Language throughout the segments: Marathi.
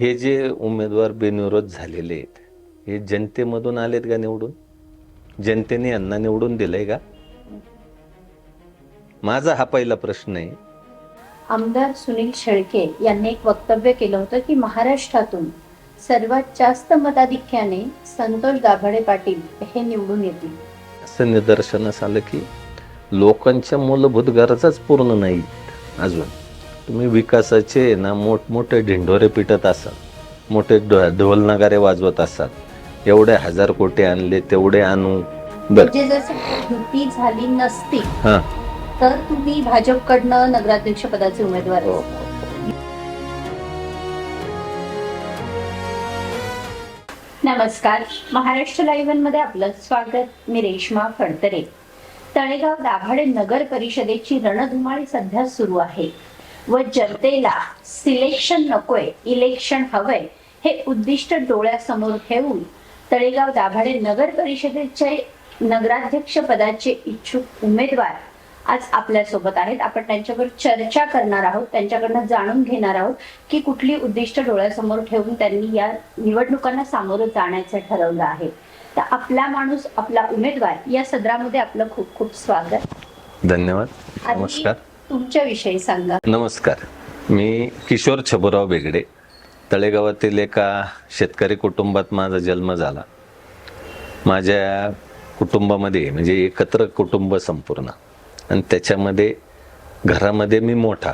हे जे उमेदवार बिनविरोध झालेले आहेत हे जनतेमधून आलेत का निवडून? जनतेने यांना निवडून दिलंय का? माझा हा पहिला प्रश्न आहे. आमदार सुनील शेळके यांनी एक वक्तव्य केलं होतं की महाराष्ट्रातून सर्वात जास्त मताधिक्याने संतोष दाभाडे पाटील हे निवडून येतील. असं निदर्शनास आलं की लोकांच्या मूलभूत गरजाच पूर्ण नाही अजून. तुम्ही विकासाचे ना मोठमोठे ढिंडोरे पिटत असाल मोठे ढोल नगारे वाजवत असाल एवढे हजार कोटी आणले तेवढे आणू. बर. म्हणजे जर युती झाली नसती हा. तर तुम्ही भाजपकडनं नगराध्यक्ष पदाचे उमेदवार हो. नमस्कार. महाराष्ट्र लाईव्हमध्ये आपलं स्वागत. मी रेश्मा फडतरे. तळेगाव दाभाडे नगर परिषदेची रणधुमाळी सध्या सुरू आहे. व जनतेला सिलेक्शन नकोय इलेक्शन हवंय हे उद्दिष्ट डोळ्यासमोर ठेवून तळेगाव दाभाडे नगर परिषदेचे नगराध्यक्ष पदाचे इच्छुक उमेदवार आज आपल्यासोबत आहेत. आपण त्यांच्यावर चर्चा करणार आहोत त्यांच्याकडनं जाणून घेणार आहोत की कुठली उद्दिष्ट डोळ्यासमोर ठेवून त्यांनी या निवडणुकांना सामोरं जाण्याचं ठरवलं आहे. तर आपला माणूस आपला उमेदवार या सदरामध्ये आपलं खूप खूप स्वागत. धन्यवाद. नमस्कार. तुमच्याविषयी सांगा. नमस्कार. मी किशोर छबुराव बेगडे. तळेगावातील एका शेतकरी कुटुंबात माझा जन्म झाला. माझ्या कुटुंबामध्ये म्हणजे एकत्र कुटुंब संपूर्ण. आणि त्याच्यामध्ये घरामध्ये मी मोठा.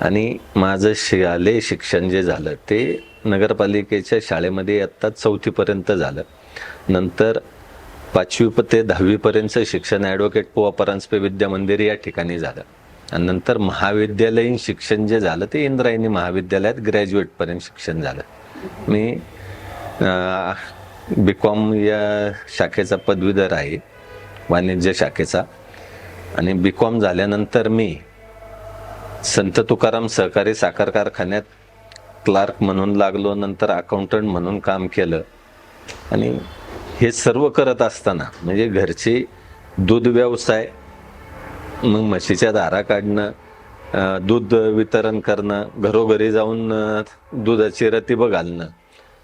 आणि माझं शालेय शिक्षण जे झालं ते नगरपालिकेच्या शाळेमध्ये आत्ता चौथीपर्यंत झालं. नंतर पाचवी ते दहावीपर्यंतचं शिक्षण ॲडव्होकेट पोवा परांजपे विद्या मंदिर या ठिकाणी झालं. आणि नंतर महाविद्यालयीन शिक्षण जे झालं ते इंद्रायणी महाविद्यालयात ग्रॅज्युएटपर्यंत शिक्षण झालं. मी बी कॉम या शाखेचा पदवीधर आहे वाणिज्य शाखेचा. आणि बी कॉम झाल्यानंतर मी संत तुकाराम सहकारी साखर कारखान्यात क्लार्क म्हणून लागलो नंतर अकाउंटंट म्हणून काम केलं. आणि हे सर्व करत असताना म्हणजे घरचे दूध व्यवसाय मग म्हशीच्या धारा काढणं दूध वितरण करणं घरोघरी जाऊन दुधाची रतीब घालणं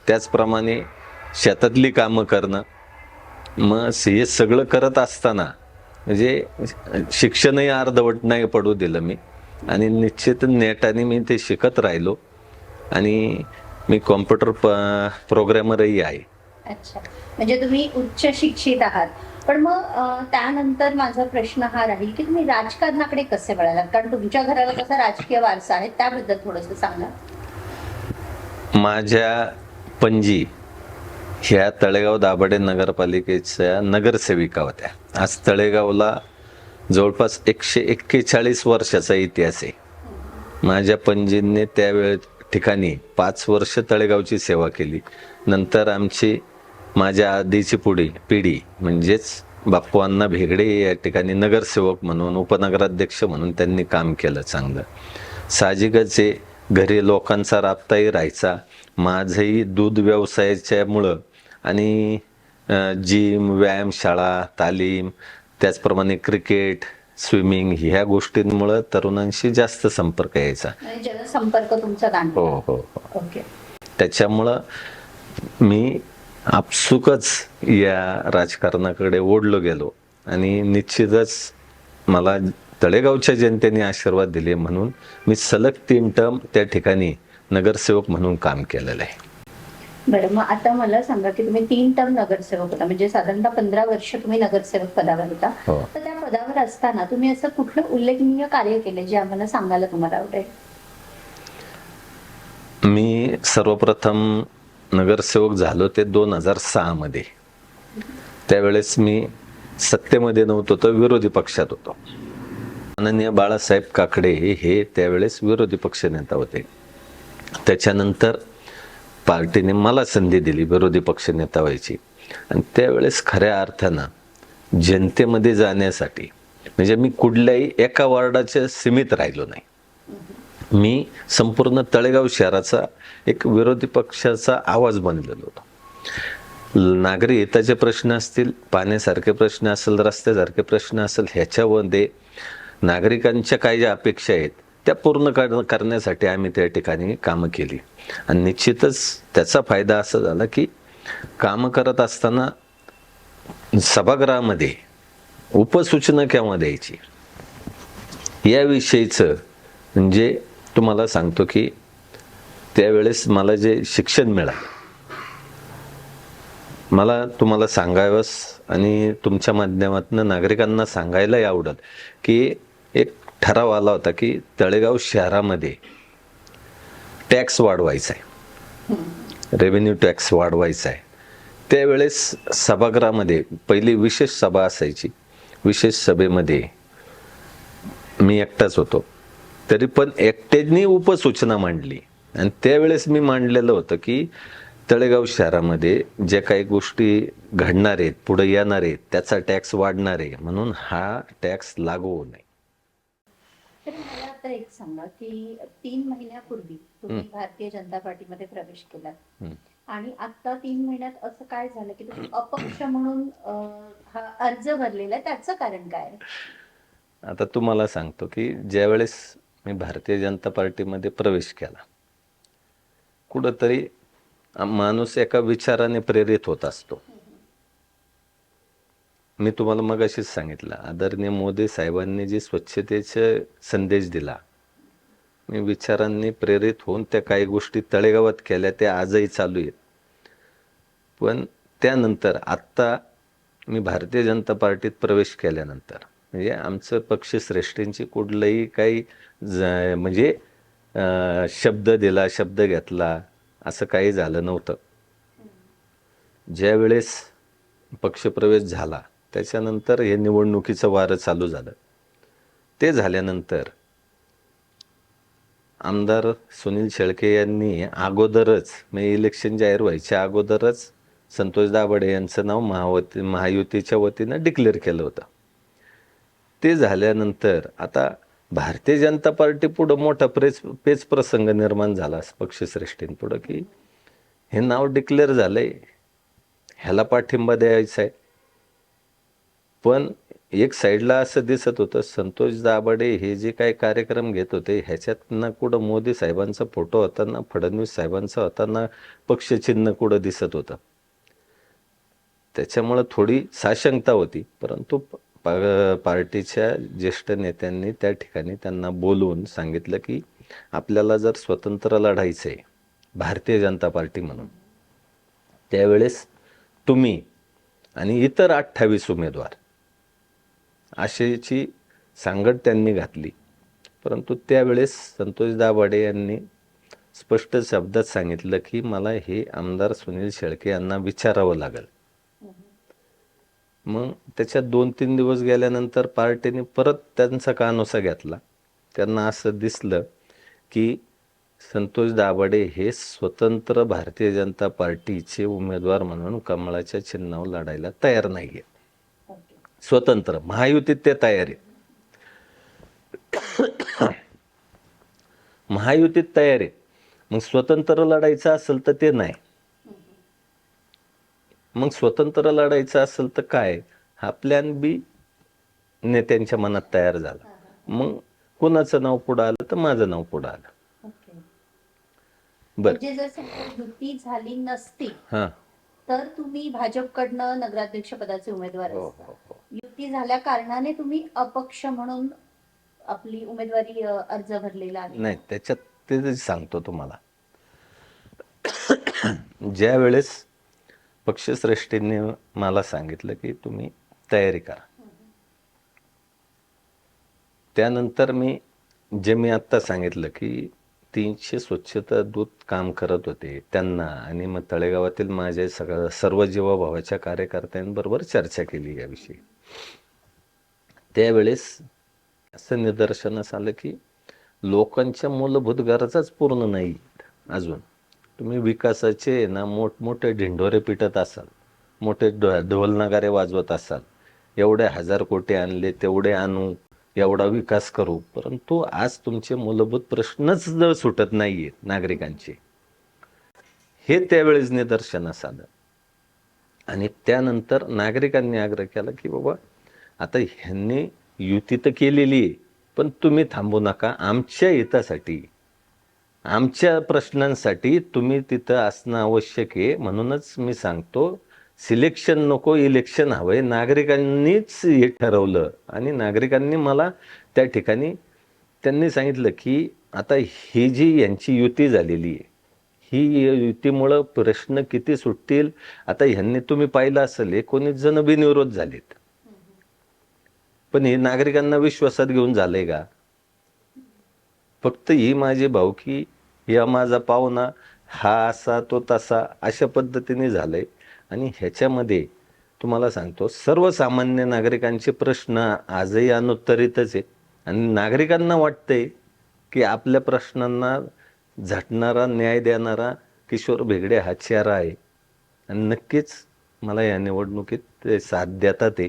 त्याचप्रमाणे शेतातली कामं करणं. मग हे सगळं करत असताना म्हणजे शिक्षणही अर्धवट नाही पडू दिलं मी. आणि निश्चित नेटाने मी ते शिकत राहिलो. आणि मी कॉम्प्युटर प प्रोग्रॅमरही आहे. अच्छा. म्हणजे तुम्ही उच्च शिक्षित आहात. पण मग त्यानंतर माझा प्रश्न हा राहील की तुम्ही राजकारणाकडे कसे वळालात कारण तुमच्या घराला कसा राजकीय वारसा आहे त्याबद्दल थोडस सांगा. माझ्या पणजी ह्या तळेगाव दाभाडे नगरपालिकेच्या नगरसेविका होत्या. आज तळेगावला जवळपास एकशे एक्केचाळीस वर्षाचा इतिहास आहे. माझ्या पणजींनी त्यावेळे ठिकाणी पाच वर्ष तळेगावची सेवा केली. नंतर आमची माझ्या आधीची पुढी पिढी म्हणजेच बाप्पू अण्णा भेगडे या ठिकाणी नगरसेवक म्हणून उपनगराध्यक्ष म्हणून त्यांनी काम केलं चांगलं. साहजिकच आहे घरी लोकांचा राबताही राहायचा. माझंही दूध व्यवसायाच्यामुळं आणि जिम व्यायामशाळा तालीम त्याचप्रमाणे क्रिकेट स्विमिंग ह्या गोष्टींमुळं तरुणांशी जास्त संपर्क यायचा. जनसंपर्क तुमचा हो हो हो. त्याच्यामुळं मी आपसुकच या राजकारणाकडे ओढलो गेलो. आणि निश्चितच मला तळेगावच्या जनतेने आशीर्वाद दिले म्हणून मी सलग तीन टर्म त्या ठिकाणी नगरसेवक म्हणून काम केलेलं आहे. बरं मग आता मला सांगा की तुम्ही तीन टर्म नगरसेवक होता म्हणजे साधारणतः पंधरा वर्ष तुम्ही नगरसेवक पदावर होता. हो. तर त्या पदावर असताना तुम्ही असं कुठलं उल्लेखनीय कार्य केले जे आम्हाला सांगायला तुम्हाला आवडेल? मी सर्वप्रथम नगरसेवक झालो ते दोन हजार सहामध्ये त्यावेळेस मी सत्तेमध्ये नव्हतो तर विरोधी पक्षात होतो. माननीय बाळासाहेब काकडे हे त्यावेळेस विरोधी पक्ष नेता होते. त्याच्यानंतर पार्टीने मला संधी दिली विरोधी पक्ष नेता व्हायची. आणि त्यावेळेस खऱ्या अर्थानं जनतेमध्ये जाण्यासाठी म्हणजे मी कुठल्याही एका वॉर्डाच्या सीमित राहिलो नाही. मी संपूर्ण तळेगाव शहराचा एक विरोधी पक्षाचा आवाज बनलेलो होतो. नागरी हिताचे प्रश्न असतील पाण्यासारखे प्रश्न असेल रस्त्यासारखे प्रश्न असेल ह्याच्यामध्ये नागरिकांच्या काय ज्या अपेक्षा आहेत त्या पूर्ण कर- करण्यासाठी आम्ही त्या ठिकाणी कामं केली. आणि निश्चितच त्याचा फायदा असा झाला की कामं करत असताना सभागृहामध्ये उपसूचना केव्हा द्यायची? याविषयीचं म्हणजे तुम्हाला सांगतो की त्यावेळेस मला जे शिक्षण मिळालं मला तुम्हाला सांगावंस आणि तुमच्या माध्यमातून नागरिकांना सांगायलाही आवडत की एक ठराव आला होता की तळेगाव शहरामध्ये टॅक्स वाढवायचा आहे रेव्हेन्यू टॅक्स वाढवायचा आहे त्यावेळेस सभागृहामध्ये पहिली विशेष सभा असायची. विशेष सभेमध्ये मी एकटाच होतो. तरी पण एकट्याने उपसूचना मांडली. आणि त्यावेळेस मी मांडलेलं होतं की तळेगाव शहरामध्ये ज्या काही गोष्टी घडणार आहेत पुढे येणार आहेत त्याचा टॅक्स वाढणार आहे म्हणून हा टॅक्स लागू होऊ नये. तर मला आता एक सांगा की तीन महिन्यापूर्वी तुम्ही भारतीय जनता पार्टीमध्ये प्रवेश केला. आणि आता तीन महिन्यात असं काय झालं की तुम्ही अपक्ष म्हणून हा अर्ज भरलेला आहे त्याचं कारण काय आता तुम्हाला सांगतो की ज्यावेळेस मी भारतीय जनता पार्टीमध्ये प्रवेश केला. कुठंतरी माणूस एका विचाराने प्रेरित होत असतो. मी तुम्हाला मग अशीच सांगितलं आदरणीय मोदी साहेबांनी जे स्वच्छतेचे संदेश दिला मी विचारांनी प्रेरित होऊन त्या काही गोष्टी तळेगावात केल्या त्या आजही चालू आहेत. पण त्यानंतर आत्ता मी भारतीय जनता पार्टीत प्रवेश केल्यानंतर म्हणजे आमचं पक्षश्रेष्ठींची कुठलंही काही ज- म्हणजे शब्द दिला शब्द घेतला असं काही झालं नव्हतं. ज्यावेळेस पक्षप्रवेश झाला त्याच्यानंतर हे निवडणुकीचं वारं चालू झालं. ते झाल्यानंतर आमदार सुनील शेळके यांनी अगोदरच म्हणजे इलेक्शन जाहीर व्हायच्या अगोदरच संतोष दाभडे यांचं नाव महावती महायुतीच्या वतीनं डिक्लेअर केलं होतं. ते झाल्यानंतर आता भारतीय जनता पार्टी पुढं मोठा प्रेस पेच प्रसंग निर्माण झाला पक्षश्रेष्ठींपुढं की हे नाव डिक्लेअर झालंय. ह्याला पाठिंबा द्यायचा आहे. पण एक साईडला असं दिसत होतं संतोष दाभाडे हे जे काही कार्यक्रम घेत होते ह्याच्यात ना कुठं मोदी साहेबांचा फोटो होता ना फडणवीस साहेबांचा होता ना पक्षचिन्ह कुठं दिसत होतं. त्याच्यामुळं थोडी साशंकता होती परंतु पार्टीच्या ज्येष्ठ नेत्यांनी त्या ठिकाणी त्यांना बोलवून सांगितलं की आपल्याला जर स्वतंत्र लढायचं आहे भारतीय जनता पार्टी म्हणून त्यावेळेस तुम्ही आणि इतर अठ्ठावीस उमेदवार अशीची सांगड त्यांनी घातली. परंतु त्यावेळेस संतोष दाभाडे यांनी स्पष्ट शब्दात सांगितलं की मला हे आमदार सुनील शेळके यांना विचारावं लागेल. मग त्याच्यात दोन तीन दिवस गेल्यानंतर पार्टीने परत त्यांचा कानोसा घेतला. त्यांना असं दिसलं की संतोष दाभाडे हे स्वतंत्र भारतीय जनता पार्टीचे उमेदवार म्हणून कमळाच्या चिन्हावर लढायला तयार नाहीये. आहे स्वतंत्र महायुतीत ते तयार आहे महायुतीत तयार आहे मग स्वतंत्र लढायचं असेल तर ते नाही. मग स्वतंत्र लढायचं असेल तर काय? हा प्लॅन बी नेत्यांच्या मनात तयार झाला. मग कुणाचं नाव पुढं आलं तर माझं नाव पुढं आलं. बर. म्हणजे युती झाली नसती हा. तर तुम्ही भाजपकडनं नगराध्यक्ष पदाचे उमेदवार हो, हो, हो. युती झाल्या कारणाने तुम्ही अपक्ष म्हणून आपली उमेदवारी अर्ज भरलेला आहे. नाही त्याच्यात ते सांगतो तुम्हाला. ज्या वेळेस पक्षश्रेष्ठींनी मला सांगितलं की तुम्ही तयारी करा. त्यानंतर मी जे मी आत्ता सांगितलं की तीनशे स्वच्छता दूत काम करत होते त्यांना आणि मग तळेगावातील माझे सगळ्या सर्व जीवाभावाच्या कार्यकर्त्यांबरोबर चर्चा केली याविषयी. त्यावेळेस असं निदर्शनास आलं की लोकांच्या मूलभूत गरजाच पूर्ण नाही अजून. तुम्ही विकासाचे ना मोठमोठे ढिंडोरे पिटत असाल मोठे ढो- ढोल नगारे वाजवत असाल एवढे हजार कोटी आणले तेवढे आणू एवढा विकास करू परंतु आज तुमचे मूलभूत प्रश्नच जर सुटत नाहीयेत नागरिकांचे. हे त्यावेळेस निदर्शनास आलं आणि त्यानंतर नागरिकांनी आग्रह केला की बाबा आता ह्यांनी युती तर केलेली आहे पण तुम्ही थांबू नका आमच्या हितासाठी आमच्या प्रश्नांसाठी तुम्ही तिथं असणं आवश्यक आहे. म्हणूनच मी सांगतो सिलेक्शन नको इलेक्शन हवंय. नागरिकांनीच हे ठरवलं आणि नागरिकांनी मला त्या ठिकाणी त्यांनी सांगितलं की आता ही जी यांची युती झालेली आहे ही युतीमुळं प्रश्न किती सुटतील? आता ह्यांनी तुम्ही पाहिलं असेल एकोणीस जण बिनविरोध झालेत. पण हे नागरिकांना विश्वासात घेऊन झालंय का? फक्त ही माझी भावकी या माझा पाहुणा हा असा तो तसा अशा पद्धतीने झालं आहे आणि ह्याच्यामध्ये तुम्हाला सांगतो सर्वसामान्य नागरिकांचे प्रश्न आजही अनुत्तरितच आहे आणि नागरिकांना वाटतंय की आपल्या प्रश्नांना झटणारा न्याय देणारा किशोर भेगडे हा चेहरा आहे. आणि नक्कीच मला या निवडणुकीत ते साथ देतात ते.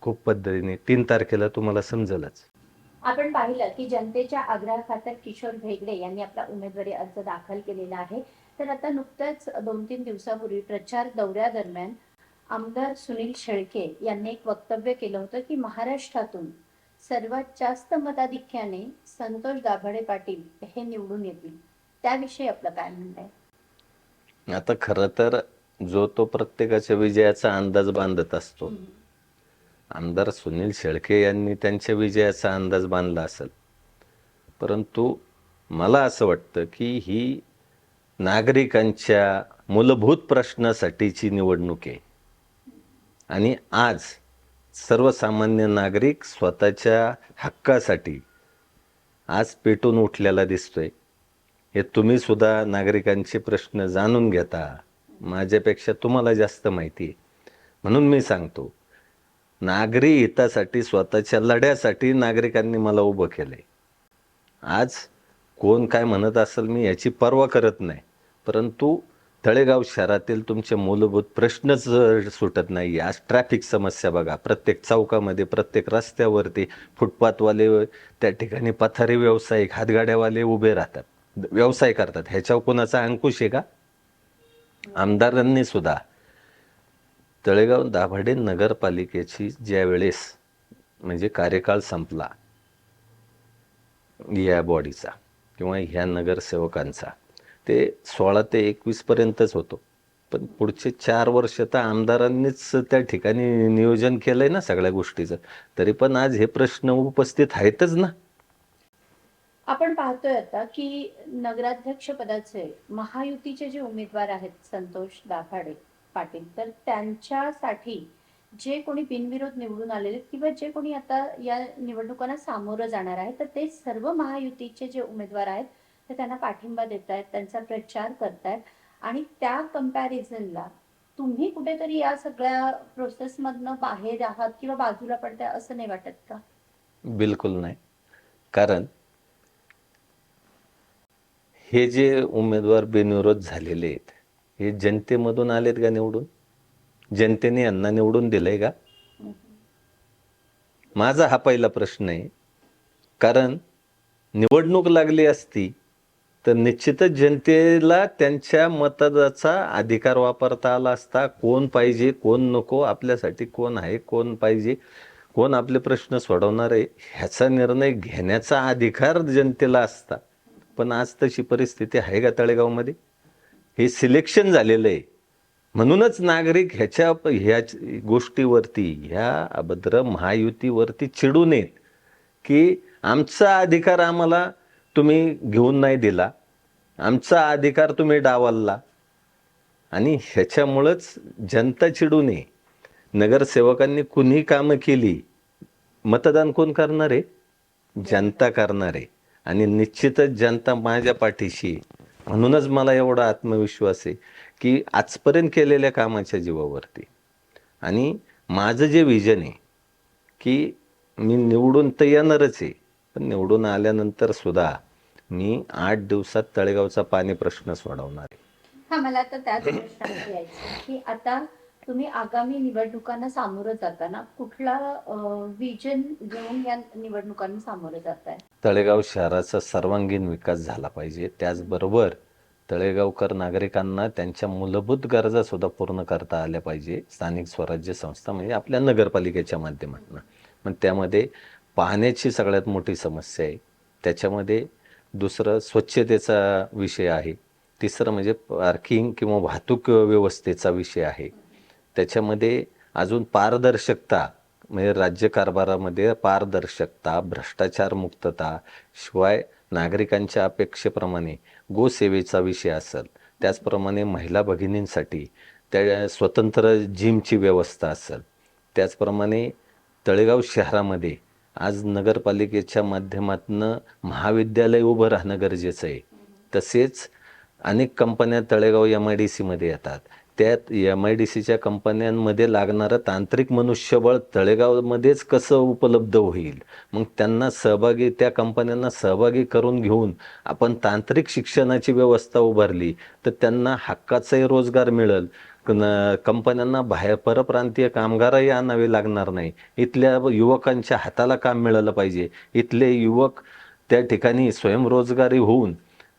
खूप पद्धतीने. तीन तारखेला तुम्हाला समजेलच. आपण पाहिलं की जनतेच्या आग्रहाखातर किशोर भेगडे यांनी आपला उमेदवारी अर्ज दाखल केलेला आहे. तर आता नुकत्याच दोन तीन दिवसापूर्वी प्रचार दौऱ्यादरम्यान आमदार सुनील शेळके यांनी एक वक्तव्य केलं होतं की महाराष्ट्रातून सर्वात जास्त मताधिक्याने संतोष दाभाडे पाटील हे निवडून येतील. त्याविषयी आपलं काय म्हणणं आहे? आता खरं तर जो तो प्रत्येकाच्या विजयाचा अंदाज बांधत असतो. आमदार सुनील शेळके यांनी त्यांच्या विजयाचा अंदाज बांधला असेल. परंतु मला असं वाटतं की ही नागरिकांच्या मूलभूत प्रश्नासाठीची निवडणूक आहे. आणि आज सर्वसामान्य नागरिक स्वतःच्या हक्कासाठी आज पेटून उठलेला दिसतोय. हे तुम्ही सुद्धा नागरिकांचे प्रश्न जाणून घेता. माझ्यापेक्षा तुम्हाला जास्त माहिती आहे. म्हणून मी सांगतो नागरी हितासाठी स्वतःच्या लढ्यासाठी नागरिकांनी मला उभं केलंय. आज कोण काय म्हणत असेल मी याची पर्वा करत नाही. परंतु तळेगाव शहरातील तुमचे मूलभूत प्रश्नच सुटत नाही आज ट्रॅफिक समस्या बघा. प्रत्येक चौकामध्ये प्रत्येक रस्त्यावरती फुटपाथवाले त्या ठिकाणी पथारी व्यावसायिक हातगाड्यावाले उभे राहतात. व्यवसाय करतात. ह्याच्यावर कोणाचा अंकुश आहे का? आमदारांनी सुद्धा. तळेगाव दाभाडे नगरपालिकेची ज्या वेळेस म्हणजे कार्यकाळ संपला या बॉडीचा किंवा ह्या नगरसेवकांचा ते सोळा ते एकवीस पर्यंतच होतो. पण पुढचे चार वर्ष तर आमदारांनीच त्या ठिकाणी नियोजन केलंय ना सगळ्या गोष्टीचं. तरी पण आज हे प्रश्न उपस्थित आहेतच ना? आपण पाहतोय आता की नगराध्यक्ष पदाचे महायुतीचे जे उमेदवार आहेत संतोष दाभाडे पाटील. तर त्यांच्यासाठी जे कोणी बिनविरोध निवडून आलेले किंवा जे कोणी आता या निवडणुकांना सामोरं जाणार आहे तर ते सर्व महायुतीचे जे उमेदवार आहेत ते त्यांना पाठिंबा देत आहेत त्यांचा प्रचार करतायत. आणि त्या कम्पॅरिझनला तुम्ही कुठेतरी या सगळ्या प्रोसेसमधनं बाहेर आहात किंवा बाजूला पडताय असं नाही वाटत का? बिलकुल नाही. कारण हे जे उमेदवार बिनविरोध झालेले आहेत हे जनतेमधून आलेत का निवडून? जनतेने यांना निवडून दिलंय का? माझा हा पहिला प्रश्न आहे. कारण निवडणूक लागली असती तर निश्चितच जनतेला त्यांच्या मतदाचा अधिकार वापरता आला असता. कोण पाहिजे कोण नको आपल्यासाठी कोण आहे कोण पाहिजे कोण आपले प्रश्न सोडवणार आहे ह्याचा निर्णय घेण्याचा अधिकार जनतेला असता. पण आज तशी परिस्थिती आहे का तळेगावमध्ये? हे सिलेक्शन झालेलं आहे. म्हणूनच नागरिक ह्याच्या ह्या गोष्टीवरती ह्या अभद्र महायुतीवरती चिडू नयेत. की आमचा अधिकार आम्हाला तुम्ही घेऊन नाही दिला. आमचा अधिकार तुम्ही डावलला. आणि ह्याच्यामुळंच जनता चिडू नये. नगरसेवकांनी कुणी कामं केली? मतदान कोण करणार? आहे जनता करणार. आहे आणि निश्चितच जनता माझ्या पाठीशी आहे. म्हणूनच मला एवढा आत्मविश्वास आहे की आजपर्यंत केलेल्या कामाच्या जीवावरती. आणि माझं जे विजन आहे की मी निवडून तर येणारच आहे पण निवडून आल्यानंतर सुद्धा मी आठ दिवसात तळेगावचा पाणी प्रश्न सोडवणार आहे. हा मला आता त्याच प्रश्नामध्ये यायचं की आता तुम्ही आगामी निवडणुकांना सामोरं जाताना कुठला विजन घेऊन या निवडणुकांना सामोरं जाताय? तळेगाव शहराचा सर्वांगीण विकास झाला पाहिजे. त्याचबरोबर तळेगावकर नागरिकांना त्यांच्या मूलभूत गरजा सुद्धा पूर्ण करता आल्या पाहिजे. स्थानिक स्वराज्य संस्था म्हणजे आपल्या नगरपालिकेच्या माध्यमातून. मग त्यामध्ये पाण्याची सगळ्यात मोठी समस्या आहे. त्याच्यामध्ये दुसरं स्वच्छतेचा विषय आहे. तिसरं म्हणजे पार्किंग किंवा वाहतूक व्यवस्थेचा विषय आहे. त्याच्यामध्ये अजून पारदर्शकता म्हणजे राज्यकारभारामध्ये पारदर्शकता भ्रष्टाचार मुक्तता शिवाय नागरिकांच्या अपेक्षेप्रमाणे गोसेवेचा विषय असेल त्याचप्रमाणे महिला भगिनींसाठी त्या स्वतंत्र जिमची व्यवस्था असेल त्याचप्रमाणे तळेगाव शहरामध्ये आज नगरपालिकेच्या माध्यमातून महाविद्यालय उभं राहणं गरजेचं आहे. तसेच अनेक कंपन्या तळेगाव एम आय डी सीमध्ये येतात. त्यात एम आय डी सीच्या कंपन्यांमध्ये लागणारं तांत्रिक मनुष्यबळ तळेगावमध्येच कसं उपलब्ध होईल? मग त्यांना सहभागी त्या कंपन्यांना सहभागी करून घेऊन आपण तांत्रिक शिक्षणाची व्यवस्था उभारली तर त्यांना हक्काचाही रोजगार मिळेल. कंपन्यांना बाहेर परप्रांतीय कामगारही आणावे लागणार नाही. इथल्या युवकांच्या हाताला काम मिळालं पाहिजे. इथले युवक त्या ठिकाणी स्वयंरोजगारी होऊन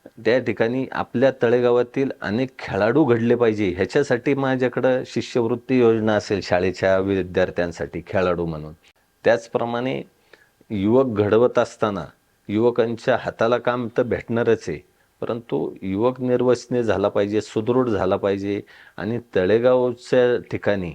त्या ठिकाणी आपल्या तळेगावातील अनेक खेळाडू घडले पाहिजे. ह्याच्यासाठी माझ्याकडं शिष्यवृत्ती योजना असेल शाळेच्या विद्यार्थ्यांसाठी खेळाडू म्हणून. त्याचप्रमाणे युवक घडवत असताना युवकांच्या हाताला काम तर भेटणारच आहे. परंतु युवक निर्वसने झाला पाहिजे सुदृढ झाला पाहिजे आणि तळेगावच्या ठिकाणी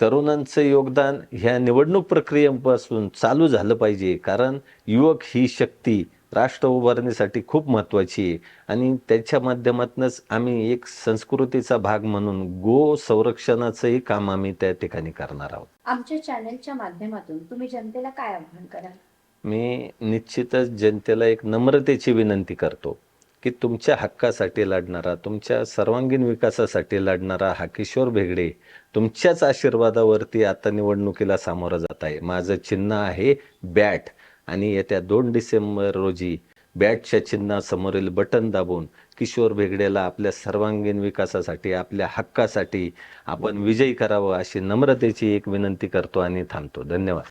तरुणांचं योगदान ह्या निवडणूक प्रक्रियेपासून चालू झालं पाहिजे. कारण युवक ही शक्ती राष्ट्र उभारणीसाठी खूप महत्त्वाची आहे. आणि त्याच्या माध्यमातूनच आम्ही एक संस्कृतीचा भाग म्हणून गो संरक्षणाचंही काम आम्ही त्या ठिकाणी करणार आहोत. आमच्या चॅनलच्या माध्यमातून तुम्ही जनतेला काय आव्हान कराल? मी निश्चितच जनतेला एक नम्रतेची विनंती करतो की तुमच्या हक्कासाठी लढणारा तुमच्या सर्वांगीण विकासासाठी लढणारा हा किशोर भेगडे तुमच्याच आशीर्वादावरती आता निवडणुकीला सामोरं जात आहे. माझं चिन्ह आहे बॅट. आणि येत्या दोन डिसेंबर रोजी बॅटच्या चिन्हासमोरील बटन दाबून किशोर भेगडेला आपल्या सर्वांगीण विकासासाठी आपल्या हक्कासाठी आपण विजयी करावं अशी नम्रतेची एक विनंती करतो आणि थांबतो. धन्यवाद.